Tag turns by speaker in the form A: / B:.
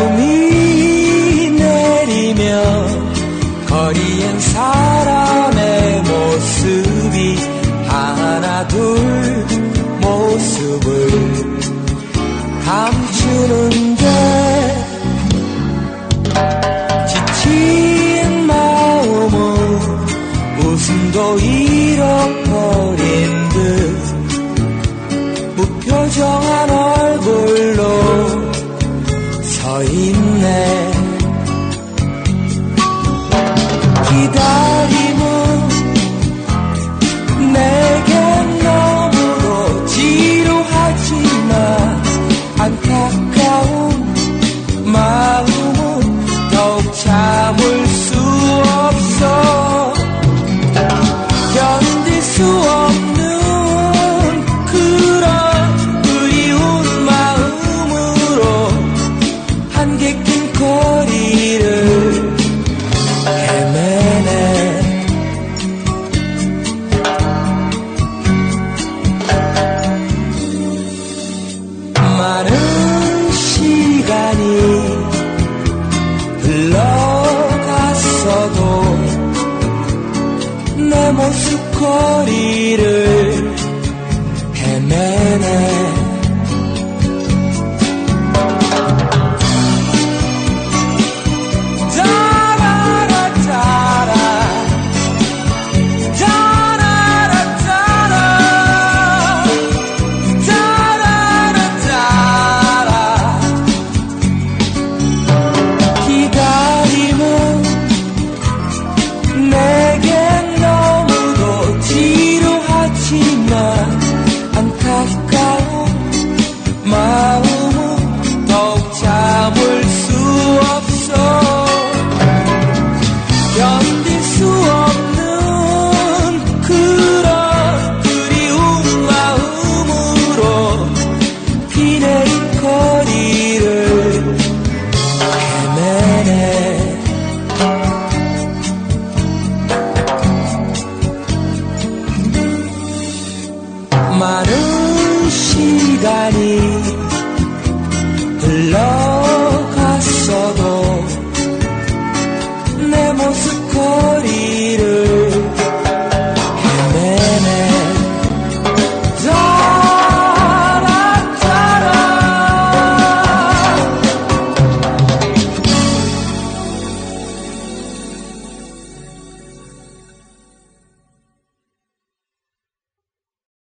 A: 비움이 내리면 거리엔 사람의 모습이 하나 둘 모습을 감추는데 지친 마음은 웃음도 잊 yüreğimle Gider 안개 낀 거리를 헤매네. 마른 시간이 흘러갔어도 내 모습 거리를 거리를 헤매네. 많은 시간이